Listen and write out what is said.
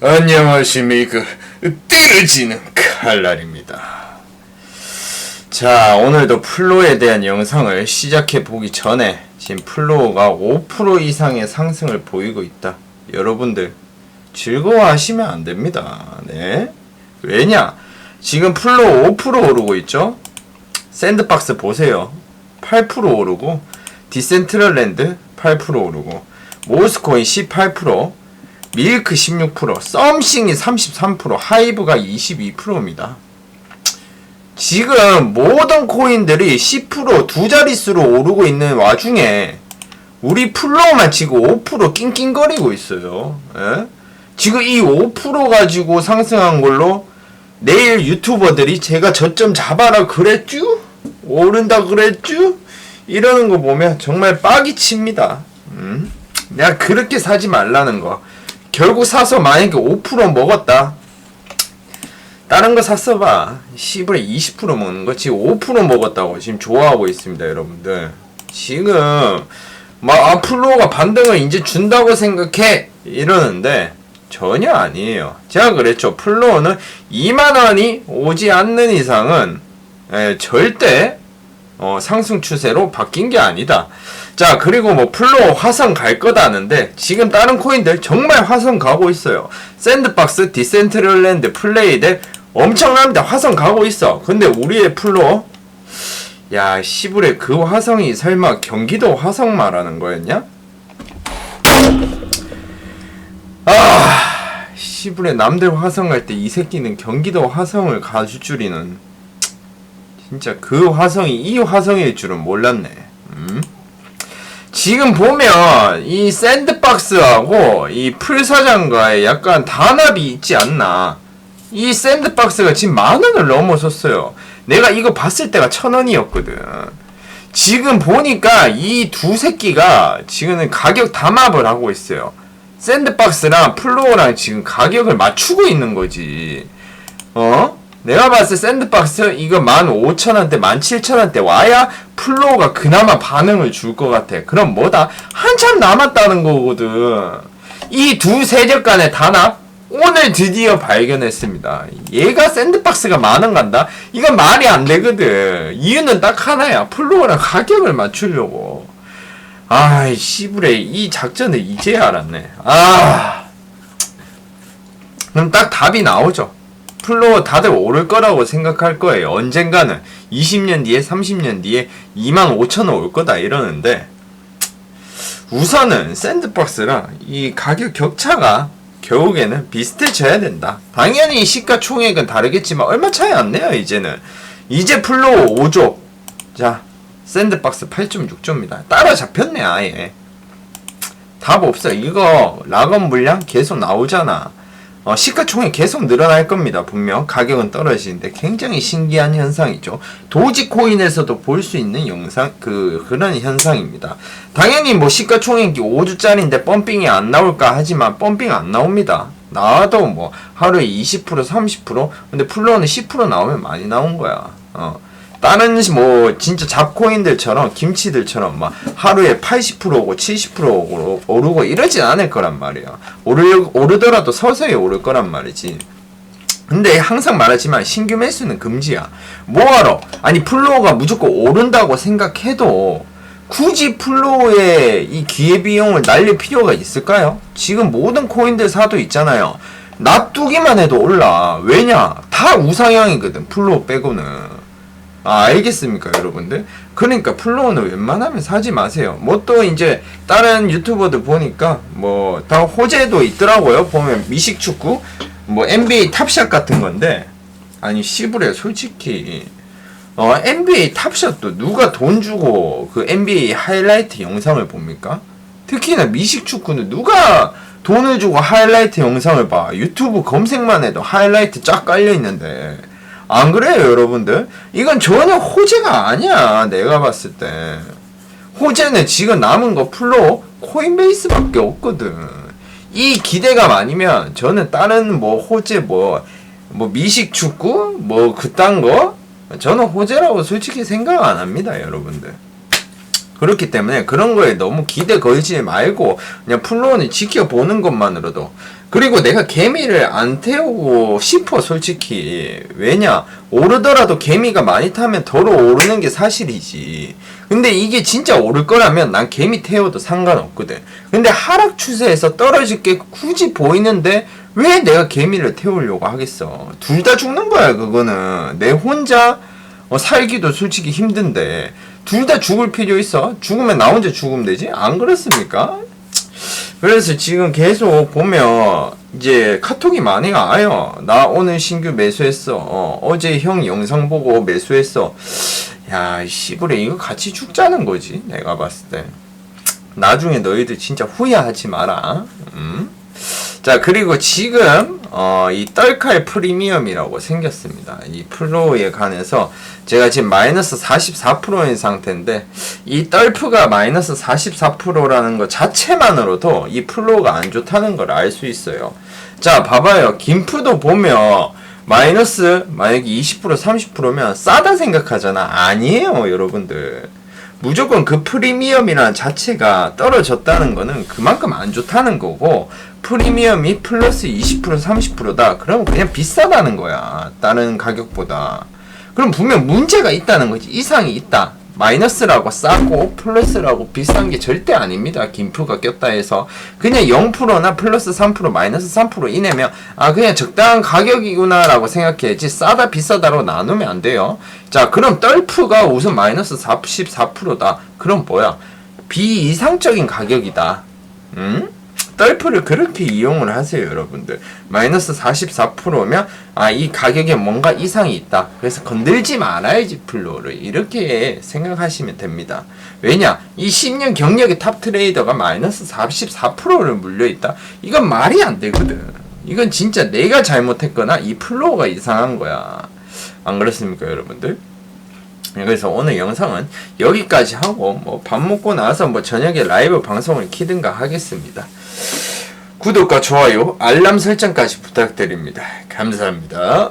안녕하십니까. 뜨르지는 칼날입니다. 자 오늘도 플로에 대한 영상을 시작해 보기 전에 지금 플로어가 5% 이상의 상승을 보이고 있다. 여러분들 즐거워하시면 안 됩니다. 네. 왜냐? 지금 플로어 5% 오르고 있죠? 샌드박스 보세요. 8% 오르고 디센트럴랜드 8% 오르고 모스코인 18% 밀크 16%, 썸싱이 33%, 하이브가 22%입니다. 지금 모든 코인들이 10%두 자릿수로 오르고 있는 와중에 우리 플로우만 지금 5% 낑낑거리고 있어요. 예? 지금 이 5% 가지고 상승한 걸로 내일 유튜버들이 제가 저점 잡아라 그랬쥬? 오른다 그랬쥬? 이러는 거 보면 정말 빡이 칩니다. 음? 내가 그렇게 사지 말라는 거. 결국 사서 만약에 5% 먹었다. 다른 거 샀어봐. 10에 20% 먹는 거 지금 5% 먹었다고 지금 좋아하고 있습니다, 여러분들. 지금 막 아플로가 반등을 이제 준다고 생각해 이러는데 전혀 아니에요. 제가 그랬죠. 플로어는 2만 원이 오지 않는 이상은 에, 절대 어, 상승 추세로 바뀐 게 아니다. 자 그리고 뭐 플로어 화성 갈 거다는데 지금 다른 코인들 정말 화성 가고 있어요 샌드박스 디센트럴랜드 플레이들 엄청납니다 화성 가고 있어 근데 우리의 플로어 야 시불에 그 화성이 설마 경기도 화성 말하는 거였냐? 아 시불에 남들 화성 갈 때 이 새끼는 경기도 화성을 가줄 줄이는 진짜 그 화성이 이 화성일 줄은 몰랐네 음? 지금 보면 이 샌드박스하고 이 풀사장과의 약간 단합이 있지 않나. 이 샌드박스가 지금 만 원을 넘어섰어요. 내가 이거 봤을 때가 천 원이었거든. 지금 보니까 이 두 새끼가 지금은 가격 담합을 하고 있어요. 샌드박스랑 플로어랑 지금 가격을 맞추고 있는 거지. 어? 내가 봤을 때 샌드박스 이거 15,000원대, 17,000원대 와야 플로우가 그나마 반응을 줄 것 같아. 그럼 뭐다? 한참 남았다는 거거든. 이 두 세력 간의 단합 오늘 드디어 발견했습니다. 얘가 샌드박스가 만원 간다? 이건 말이 안 되거든. 이유는 딱 하나야. 플로어랑 가격을 맞추려고. 아이, 씨부레. 이 작전을 이제 알았네. 아. 그럼 딱 답이 나오죠. 플로어 다들 오를 거라고 생각할 거예요. 언젠가는 20년 뒤에 30년 뒤에 2만 5천 원 올 거다 이러는데 우선은 샌드박스랑 이 가격 격차가 결국에는 비슷해져야 된다. 당연히 시가총액은 다르겠지만 얼마 차이 안 내요 이제는. 이제 플로어 5조. 자 샌드박스 8.6조입니다. 따라잡혔네 아예. 답 없어. 이거 락업 물량 계속 나오잖아. 어, 시가총액 계속 늘어날 겁니다. 분명 가격은 떨어지는데 굉장히 신기한 현상이죠. 도지코인에서도 볼 수 있는 영상 그 그런 현상입니다. 당연히 뭐 시가총액이 5주짜리인데 펌핑이 안 나올까 하지만 펌핑 안 나옵니다. 나와도 뭐 하루에 20% 30% 근데 플로어는 10% 나오면 많이 나온 거야. 어. 다른 뭐 진짜 잡코인들처럼 김치들처럼 막 하루에 80% 오고 70% 오고 오르고 이러진 않을 거란 말이야. 오르 오르더라도 서서히 오를 거란 말이지. 근데 항상 말하지만 신규 매수는 금지야. 뭐하러? 아니 플로어가 무조건 오른다고 생각해도 굳이 플로어에 이 기회비용을 날릴 필요가 있을까요? 지금 모든 코인들 사도 있잖아요. 놔두기만 해도 올라. 왜냐? 다 우상향이거든. 플로어 빼고는. 아, 알겠습니까, 여러분들? 그러니까 플로우는 웬만하면 사지 마세요. 뭐 또 이제 다른 유튜버들 보니까 뭐 다 호재도 있더라고요. 보면 미식축구, 뭐 NBA 탑샷 같은 건데 아니 시부레 솔직히 어 NBA 탑샷도 누가 돈 주고 그 NBA 하이라이트 영상을 봅니까? 특히나 미식축구는 누가 돈을 주고 하이라이트 영상을 봐. 유튜브 검색만 해도 하이라이트 쫙 깔려 있는데 안 그래요, 여러분들? 이건 전혀 호재가 아니야, 내가 봤을 때. 호재는 지금 남은 거 풀로 코인베이스밖에 없거든. 이 기대감 아니면 저는 다른 뭐 호재 뭐, 뭐 미식 축구? 뭐 그딴 거? 저는 호재라고 솔직히 생각 안 합니다, 여러분들. 그렇기 때문에 그런 거에 너무 기대 걸지 말고 그냥 플로우는 지켜보는 것만으로도 그리고 내가 개미를 안 태우고 싶어 솔직히. 왜냐? 오르더라도 개미가 많이 타면 덜어 오르는 게 사실이지. 근데 이게 진짜 오를 거라면 난 개미 태워도 상관없거든. 근데 하락 추세에서 떨어질 게 굳이 보이는데 왜 내가 개미를 태우려고 하겠어? 둘 다 죽는 거야 그거는. 내 혼자 어, 살기도 솔직히 힘든데. 둘 다 죽을 필요 있어? 죽으면 나 혼자 죽으면 되지? 안 그렇습니까? 그래서 지금 계속 보면 이제 카톡이 많이 와요. 나 오늘 신규 매수했어. 어, 어제 형 영상 보고 매수했어. 야, 이 씨부레 이거 같이 죽자는 거지. 내가 봤을 때. 나중에 너희들 진짜 후회하지 마라. 음? 자, 그리고 지금, 어, 이 떨칼 프리미엄이라고 생겼습니다. 이 플로우에 관해서 제가 지금 마이너스 44%인 상태인데, 이 떨프가 마이너스 44%라는 것 자체만으로도 이 플로우가 안 좋다는 걸 알 수 있어요. 자, 봐봐요. 김프도 보면, 마이너스, 만약에 20% 30%면 싸다 생각하잖아. 아니에요, 여러분들. 무조건 그 프리미엄이라는 자체가 떨어졌다는 거는 그만큼 안 좋다는 거고 프리미엄이 플러스 20% 30%다. 그러면 그냥 비싸다는 거야. 다른 가격보다. 그럼 분명 문제가 있다는 거지. 이상이 있다 마이너스라고 싸고 플러스라고 비싼 게 절대 아닙니다. 김프가 꼈다 해서. 그냥 0%나 플러스 3% 마이너스 3% 이내면 아 그냥 적당한 가격이구나 라고 생각해야지 싸다 비싸다로 나누면 안 돼요. 자 그럼 떨프가 우선 마이너스 44%다. 그럼 뭐야? 비이상적인 가격이다. 음? 떨프를 그렇게 이용을 하세요 여러분들. 마이너스 44%면 아 이 가격에 뭔가 이상이 있다. 그래서 건들지 말아야지 플로우를 이렇게 생각하시면 됩니다. 왜냐 이 10년 경력의 탑 트레이더가 마이너스 44%를 물려있다? 이건 말이 안 되거든. 이건 진짜 내가 잘못했거나 이 플로우가 이상한 거야. 안 그렇습니까 여러분들 그래서 오늘 영상은 여기까지 하고 뭐 밥 먹고 나서 뭐 저녁에 라이브 방송을 키든가 하겠습니다. 구독과 좋아요, 알람 설정까지 부탁드립니다. 감사합니다.